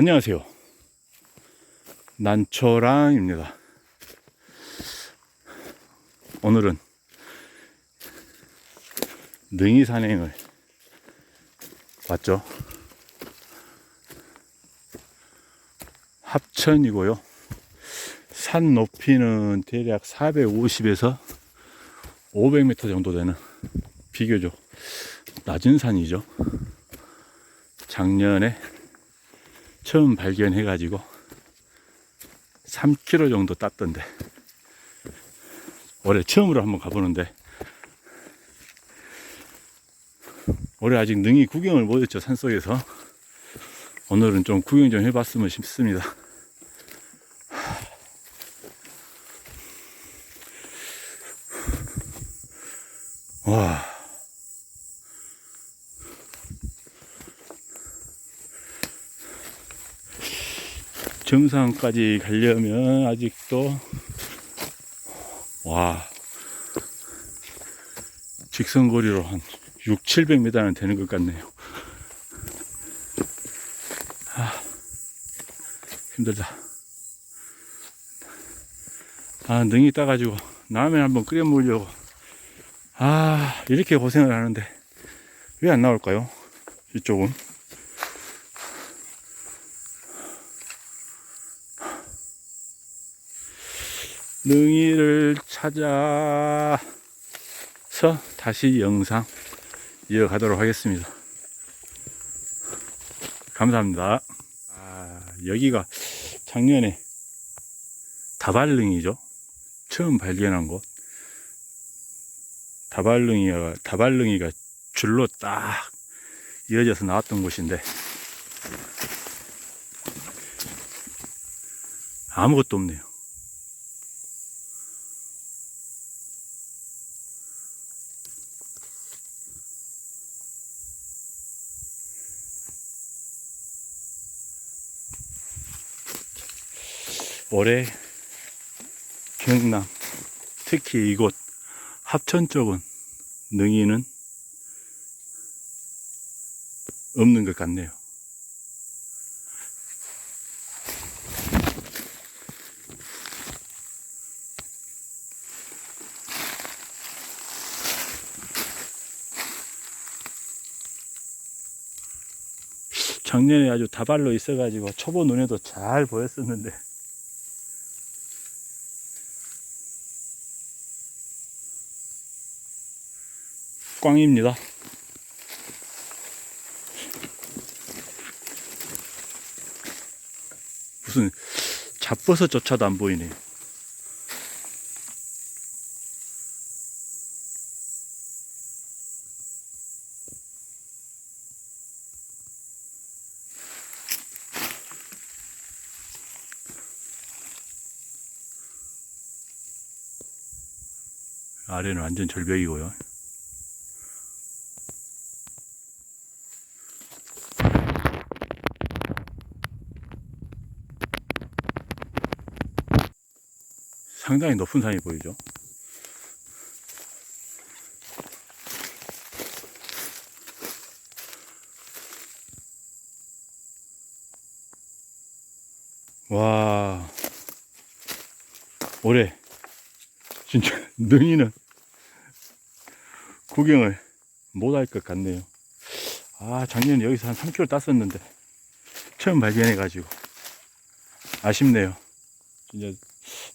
안녕하세요. 난초랑입니다. 오늘은 능이 산행을 왔죠. 합천이고요. 산 높이는 대략 450에서 500m 정도 되는 비교적 낮은 산이죠. 작년에 처음 발견해가지고 3km 정도 땄던데. 올해 처음으로 한번 가보는데. 올해 아직 능이 구경을 못했죠 산속에서. 오늘은 좀 구경 좀 해봤으면 싶습니다. 와 정상까지 가려면 아직도 와 직선거리로 한 6, 700m는 되는 것 같네요. 아, 힘들다. 아, 능이 따가지고 라면 한번 끓여 먹으려고. 아, 이렇게 고생을 하는데 왜 안 나올까요? 이쪽은. 능이를 찾아서 다시 영상 이어가도록 하겠습니다. 감사합니다. 아, 여기가 작년에 다발릉이죠. 처음 발견한 곳. 다발릉이가, 다발릉이가 줄로 딱 이어져서 나왔던 곳인데, 아무것도 없네요. 올해 경남 특히 이곳 합천 쪽은 능이는 없는 것 같네요. 작년에 아주 다발로 있어가지고 초보 눈에도 잘 보였었는데 꽝입니다. 무슨 잡버섯조차도 안 보이네요. 아래는 완전 절벽이고요. 상당히 높은 산이 보이죠. 와, 올해 진짜 능이는 구경을 못 할 것 같네요. 아, 작년에 여기서 한 3km 땄었는데 처음 발견해가지고 아쉽네요. 진짜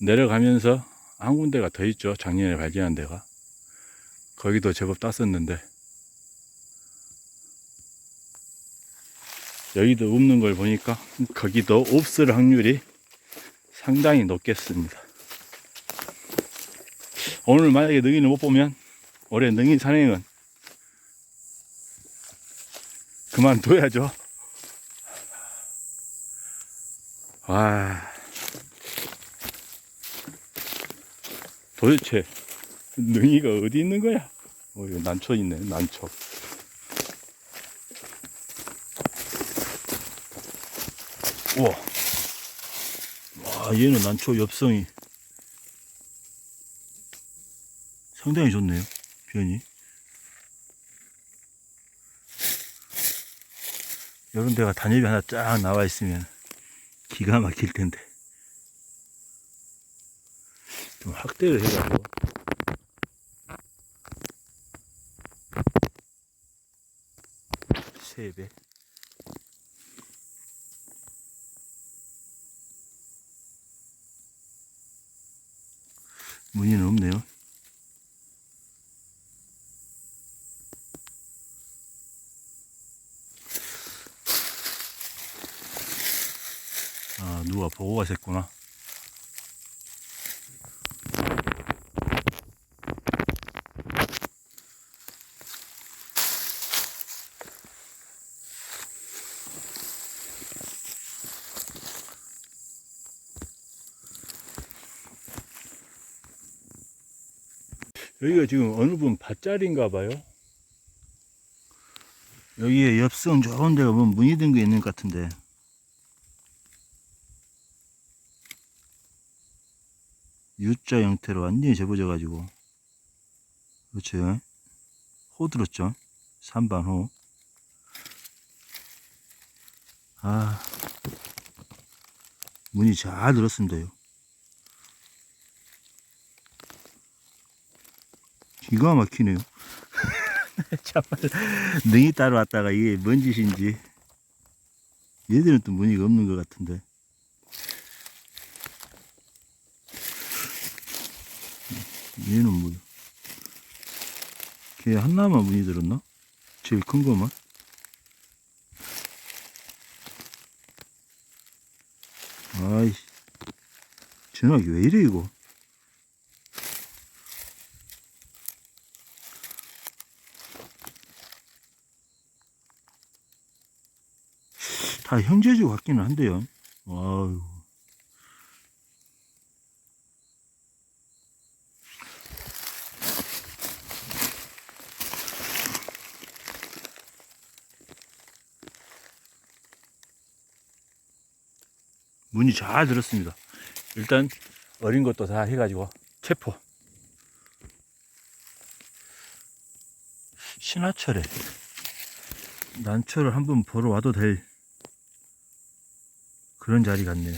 내려가면서 한 군데가 더 있죠. 작년에 발견한 데가. 거기도 제법 땄었는데. 여기도 없는 걸 보니까 거기도 없을 확률이 상당히 높겠습니다. 오늘 만약에 능이를 못 보면 올해 능이 산행은 그만둬야죠. 와. 도대체 능이가 어디 있는 거야? 어, 이거 난초 있네, 난초. 우와. 와, 얘는 난초 엽성이 상당히 좋네요, 변이. 이런 데가 단엽이 하나 쫙 나와 있으면 기가 막힐 텐데. 좀 확대를 해가지고. 세 배. 무늬는 없네요. 아, 누가 보고 가셨구나. 여기가 지금 어느 분 밭자리인가 봐요. 여기에 엽성 좋은 데가 뭐 무늬 든게 있는 것 같은데. U자 형태로 완전히 접어져 가지고. 그렇죠. 호 들었죠. 3반 호. 아. 문이 잘 들었습니다요. 기가 막히네요. 참말 능이 따라왔다가 이게 뭔 짓인지 얘들은 또 무늬가 없는 것 같은데 얘는 뭐야 걔 하나만 무늬 들었나? 제일 큰 거만? 아이 전화기 왜 이래 이거 다 형제주 같기는 한데요. 아유. 문이 잘 들었습니다. 일단 어린 것도 다 해가지고 체포. 신화철에 난초를 한번 보러 와도 될 그런 자리 같네요.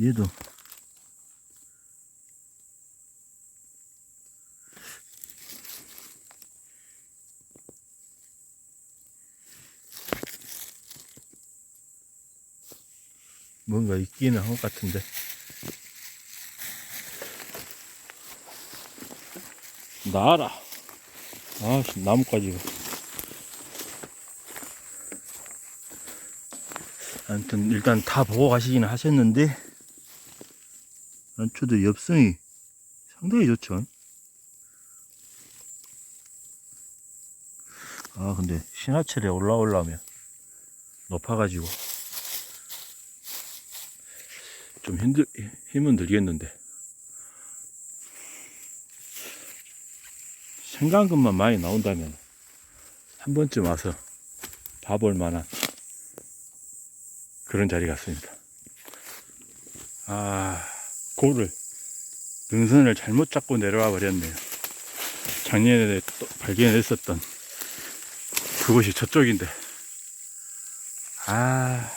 얘도. 뭔가 있기는 한 것 같은데. 나라 아, 씨, 나뭇가지가. 아무튼, 일단 다 보고 가시기는 하셨는데, 난초도 엽성이 상당히 좋죠. 아, 근데, 신화철에 올라오려면, 높아가지고, 좀 힘들, 힘은 들겠는데, 생강금만 많이 나온다면 한 번쯤 와서 봐볼 만한 그런 자리 같습니다. 아, 고를 능선을 잘못 잡고 내려와 버렸네요. 작년에 또 발견했었던 그곳이 저쪽인데, 아,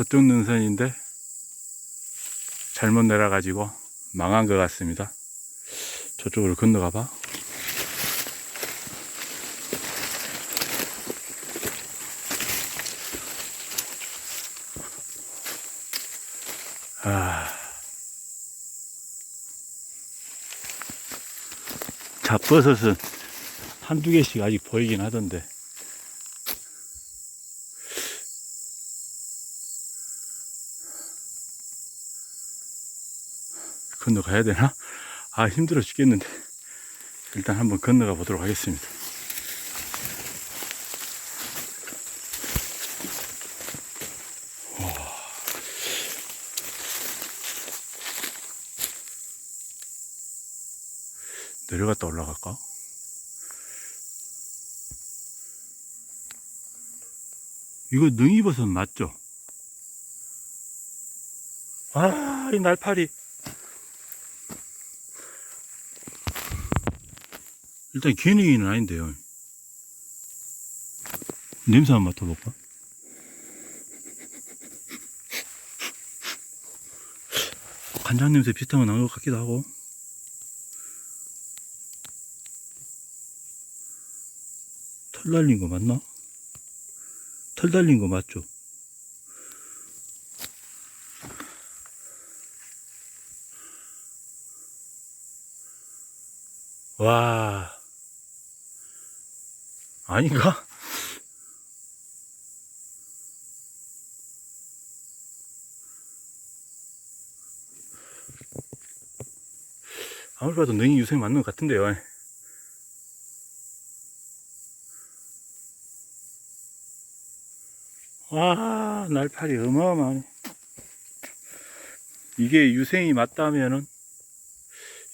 저쪽 능선인데 잘못 내려가지고 망한 것 같습니다. 저쪽으로 건너가 봐. 아. 잡버섯은 한두 개씩 아직 보이긴 하던데. 건너 가야 되나? 아, 힘들어 죽겠는데. 일단 한번 건너가 보도록 하겠습니다. 와. 내려갔다 올라갈까? 이거 능이버섯 맞죠? 아, 이 날파리. 일단 기능이는 아닌데요. 냄새 한번 맡아볼까? 간장 냄새 비슷한 거 나는 것 같기도 하고. 털 달린 거 맞나? 털 달린 거 맞죠? 와. 아닌가? 아무리 봐도 능이 유생 맞는 것 같은데요. 와, 날파리 어마어마하네. 이게 유생이 맞다면은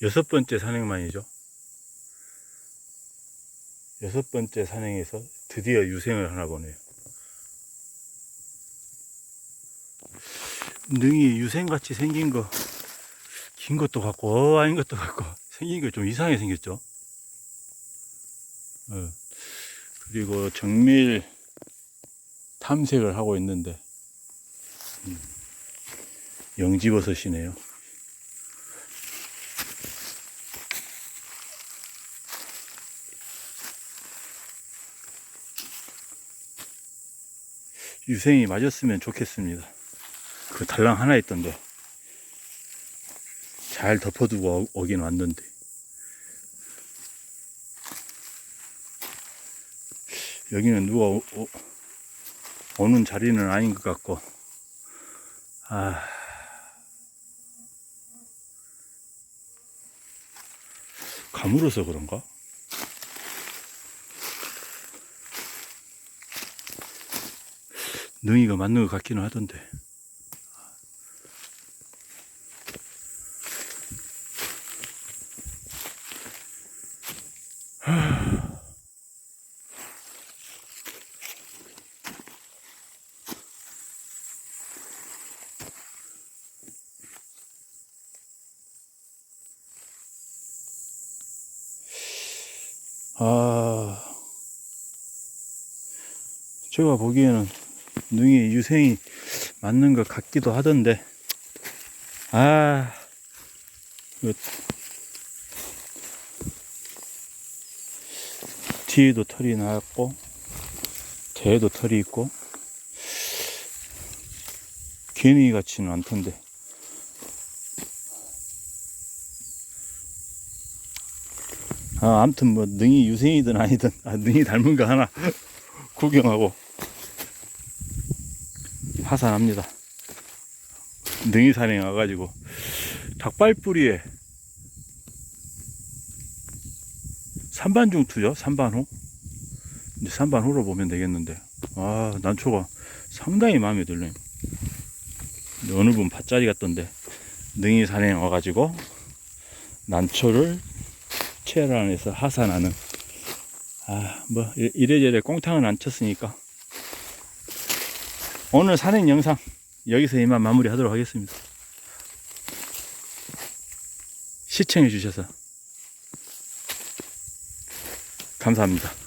여섯 번째 산행만이죠. 여섯 번째 산행에서 드디어 유생을 하나 보네요. 능이 유생같이 생긴 거, 긴 것도 같고, 어아인 것도 같고, 생긴 게 좀 이상하게 생겼죠. 어. 그리고 정밀 탐색을 하고 있는데, 음, 영지버섯이네요. 유생이 맞았으면 좋겠습니다. 그 달랑 하나 있던데. 잘 덮어두고 오- 오긴 왔는데. 여기는 누가 오, 오- 오는 자리는 아닌 것 같고. 아. 가물어서 그런가? 능이가 맞는 것 같기는 하던데. 아, 제가 보기에는 능이 유생이 맞는 것 같기도 하던데, 아, 그 뒤에도 털이 나왔고, 대에도 털이 있고, 개미 같지는 않던데. 아, 아무튼 뭐, 능이 유생이든 아니든, 아, 능이 닮은 거 하나 구경하고 하산합니다. 능이 산에 와가지고, 닭발뿌리에 산반중투죠? 산반호? 이제 산반호로 보면 되겠는데. 아, 난초가 상당히 마음에 들네요. 어느 분 밭자리 같던데, 능이 산에 와가지고, 난초를 체란에서 하산하는 아 뭐 이래저래 꽁탕은 안 쳤으니까 오늘 산행 영상 여기서 이만 마무리 하도록 하겠습니다. 시청해 주셔서 감사합니다